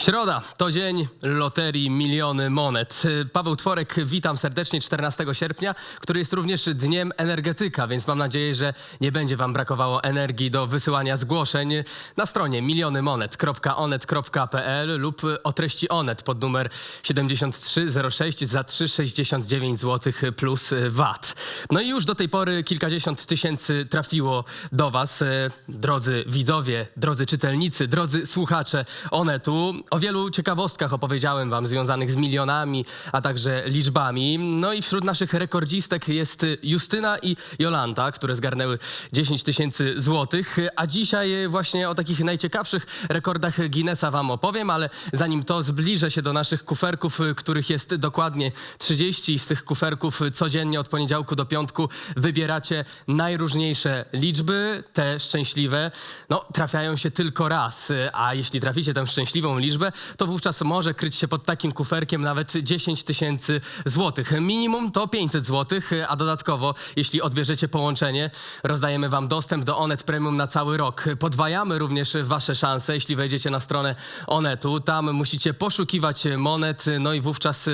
Środa to dzień loterii miliony monet. Paweł Tworek, witam serdecznie 14 sierpnia, który jest również dniem energetyka, więc mam nadzieję, że nie będzie wam brakowało energii do wysyłania zgłoszeń na stronie milionymonet.onet.pl lub o treści onet pod numer 7306 za 3,69 zł plus VAT. No i już do tej pory kilkadziesiąt tysięcy trafiło do was, drodzy widzowie, drodzy czytelnicy, drodzy słuchacze Onetu. O wielu ciekawostkach opowiedziałem wam związanych z milionami, a także liczbami. No i wśród naszych rekordzistek jest Justyna i Jolanta, które zgarnęły 10 tysięcy złotych. A dzisiaj właśnie o takich najciekawszych rekordach Guinnessa wam opowiem, ale zanim to zbliżę się do naszych kuferków, których jest dokładnie 30 i z tych kuferków codziennie od poniedziałku do piątku wybieracie najróżniejsze liczby, te szczęśliwe, no trafiają się tylko raz, a jeśli traficie tę szczęśliwą liczbę, to wówczas może kryć się pod takim kuferkiem nawet 10 tysięcy złotych. Minimum to 500 złotych, a dodatkowo, jeśli odbierzecie połączenie, rozdajemy wam dostęp do Onet Premium na cały rok. Podwajamy również wasze szanse, jeśli wejdziecie na stronę Onetu. Tam musicie poszukiwać monet, no i wówczas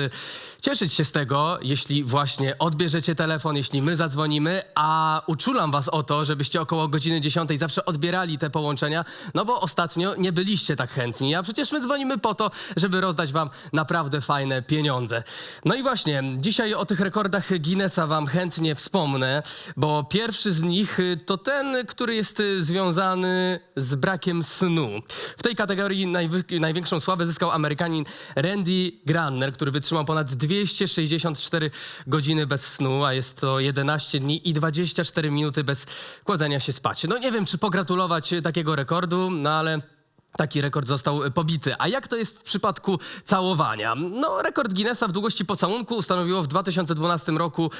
cieszyć się z tego, jeśli właśnie odbierzecie telefon, jeśli my zadzwonimy, a uczulam was o to, żebyście około godziny 10 zawsze odbierali te połączenia, no bo ostatnio nie byliście tak chętni, a przecież my dzwonimy po to, żeby rozdać wam naprawdę fajne pieniądze. No i właśnie, dzisiaj o tych rekordach Guinnessa wam chętnie wspomnę, bo pierwszy z nich y, to ten, który jest y, związany z brakiem snu. W tej kategorii największą sławę zyskał Amerykanin Randy Granner, który wytrzymał ponad 264 godziny bez snu, a jest to 11 dni i 24 minuty bez kładzenia się spać. No nie wiem, czy pogratulować takiego rekordu, no ale Taki rekord został pobity. A jak to jest w przypadku całowania? No, rekord Guinnessa w długości pocałunku ustanowiło w 2012 roku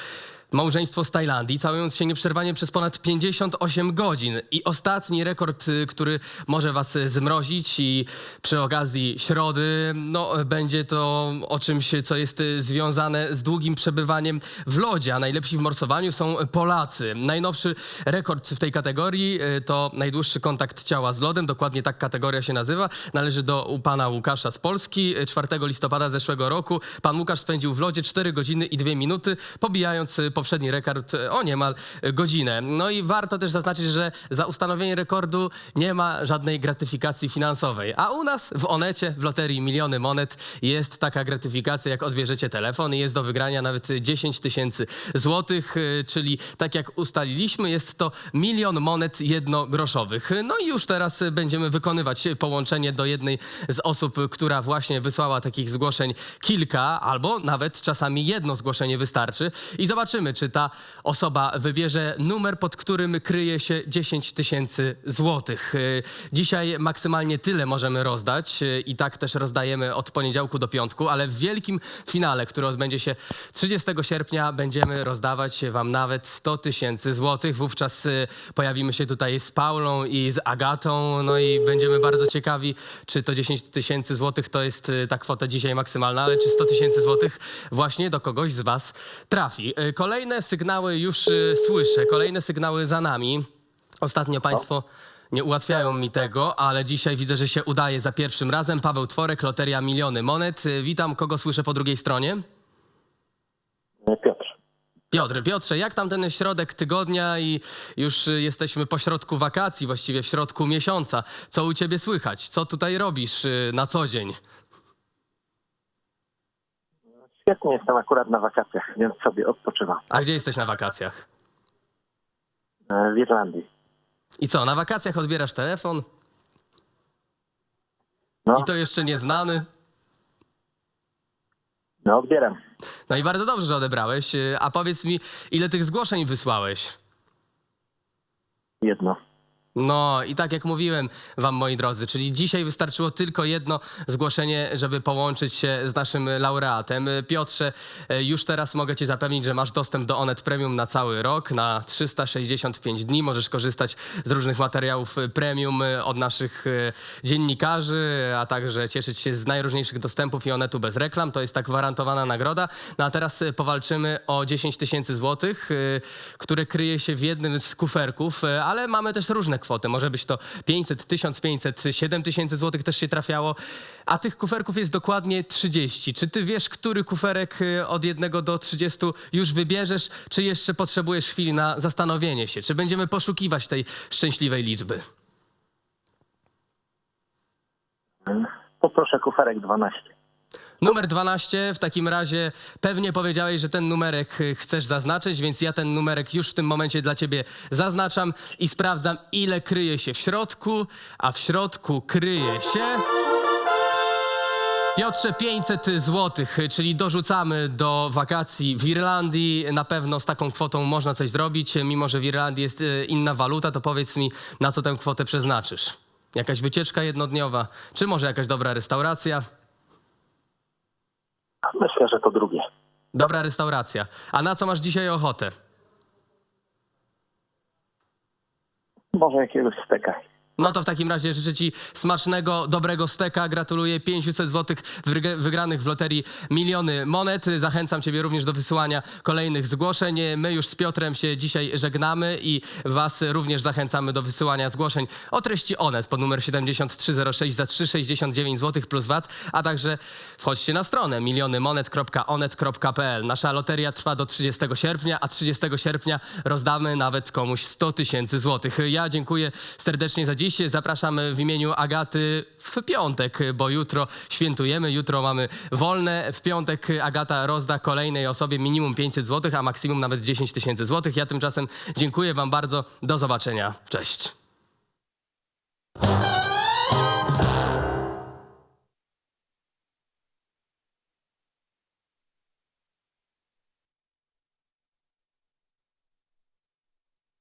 małżeństwo z Tajlandii, całując się nieprzerwanie przez ponad 58 godzin. I ostatni rekord, y, który może was y, zmrozić i przy okazji środy, no, będzie to o czymś, co jest y, związane z długim przebywaniem w lodzie, a najlepsi w morsowaniu są Polacy. Najnowszy rekord w tej kategorii to najdłuższy kontakt ciała z lodem, dokładnie tak kategoria się nazywa. Należy do pana Łukasza z Polski. 4 listopada zeszłego roku pan Łukasz spędził w lodzie 4 godziny i 2 minuty, pobijając poprzedni rekord y, o niemal y, godzinę. No i warto też zaznaczyć, że za ustanowienie rekordu nie ma żadnej gratyfikacji finansowej. A u nas w Onecie, w loterii Miliony Monet jest taka gratyfikacja, jak odbierzecie telefon i jest do wygrania nawet 10 tysięcy złotych, y, czyli tak jak ustaliliśmy, jest to milion monet jednogroszowych. No i już teraz będziemy wykonywać połączenie do jednej z osób, która właśnie wysłała takich zgłoszeń kilka, albo nawet czasami jedno zgłoszenie wystarczy i zobaczymy, czy ta osoba wybierze numer, pod którym kryje się 10 tysięcy złotych. Y, Dzisiaj maksymalnie tyle możemy rozdać y, i tak też rozdajemy od poniedziałku do piątku, ale w wielkim finale, który odbędzie się 30 sierpnia, będziemy rozdawać wam nawet 100 tysięcy złotych. Wówczas y, pojawimy się tutaj z Paulą i z Agatą, no i będziemy bardzo ciekawi, czy to 10 tysięcy złotych to jest ta kwota dzisiaj maksymalna, ale czy 100 tysięcy złotych właśnie do kogoś z was trafi. Y, Kolejne sygnały już y, słyszę, kolejne sygnały za nami. Ostatnio państwo nie ułatwiają mi tego, ale dzisiaj widzę, że się udaje za pierwszym razem. Paweł Tworek, Loteria Miliony Monet. Y, Witam, kogo słyszę po drugiej stronie? Piotr. Piotr, Piotrze, jak tam ten środek tygodnia i już y, jesteśmy po środku wakacji, właściwie w środku miesiąca. Co u ciebie słychać? Co tutaj robisz y, na co dzień? Świetnie jestem akurat na wakacjach, więc sobie odpoczywam. A gdzie jesteś na wakacjach? E, W Irlandii. I co, na wakacjach odbierasz telefon? No, I to jeszcze nieznany? no odbieram. No i bardzo dobrze, że odebrałeś. Y, A powiedz mi, ile tych zgłoszeń wysłałeś? Jedno. No i tak jak mówiłem wam, moi drodzy, czyli dzisiaj wystarczyło tylko jedno zgłoszenie, żeby połączyć się z naszym laureatem. Piotrze, e, już teraz mogę ci zapewnić, że masz dostęp do Onet Premium na cały rok, na 365 dni. Możesz korzystać z różnych materiałów e, premium e, od naszych dziennikarzy, a także cieszyć się z najróżniejszych dostępów i Onetu bez reklam. To jest tak gwarantowana nagroda. No a teraz powalczymy o 10 tysięcy złotych, które kryje się w jednym z kuferków, ale mamy też różne kwotę. Może być to 500, 1500, 7000 złotych też się trafiało. A tych kuferków jest dokładnie 30. Czy ty wiesz, który kuferek y, od 1 do 30 już wybierzesz, czy jeszcze potrzebujesz chwili na zastanowienie się? Czy będziemy poszukiwać tej szczęśliwej liczby? Poproszę kuferek 12. Numer 12, w takim razie pewnie powiedziałeś, że ten numerek y, chcesz zaznaczyć, więc ja ten numerek już w tym momencie dla ciebie zaznaczam i sprawdzam, ile kryje się w środku, a w środku kryje się... Piotrze, 500 złotych, czyli dorzucamy do wakacji w Irlandii. Na pewno z taką kwotą można coś zrobić. Mimo, że w Irlandii jest y, inna waluta, to powiedz mi, na co tę kwotę przeznaczysz? Jakaś wycieczka jednodniowa, czy może jakaś dobra restauracja? Myślę, że to drugie. Dobra restauracja. A na co masz dzisiaj ochotę? Może jakiegoś steka. No to w takim razie życzę Ci smacznego, dobrego steka. Gratuluję 500 zł wygranych w loterii miliony monet. Zachęcam Ciebie również do wysyłania kolejnych zgłoszeń. My już z Piotrem się dzisiaj żegnamy i Was również zachęcamy do wysyłania zgłoszeń o treści ONET pod numer 7306 za 3,69 zł plus VAT, a także wchodźcie na stronę milionymonet.onet.pl. Nasza loteria trwa do 30 sierpnia, a 30 sierpnia rozdamy nawet komuś 100 tysięcy złotych. Ja dziękuję serdecznie za dziś. Zapraszam w imieniu Agaty w piątek, bo jutro świętujemy, jutro mamy wolne. W piątek Agata rozda kolejnej osobie minimum 500 złotych, a maksimum nawet 10 tysięcy złotych. Ja tymczasem dziękuję Wam bardzo. Do zobaczenia. Cześć.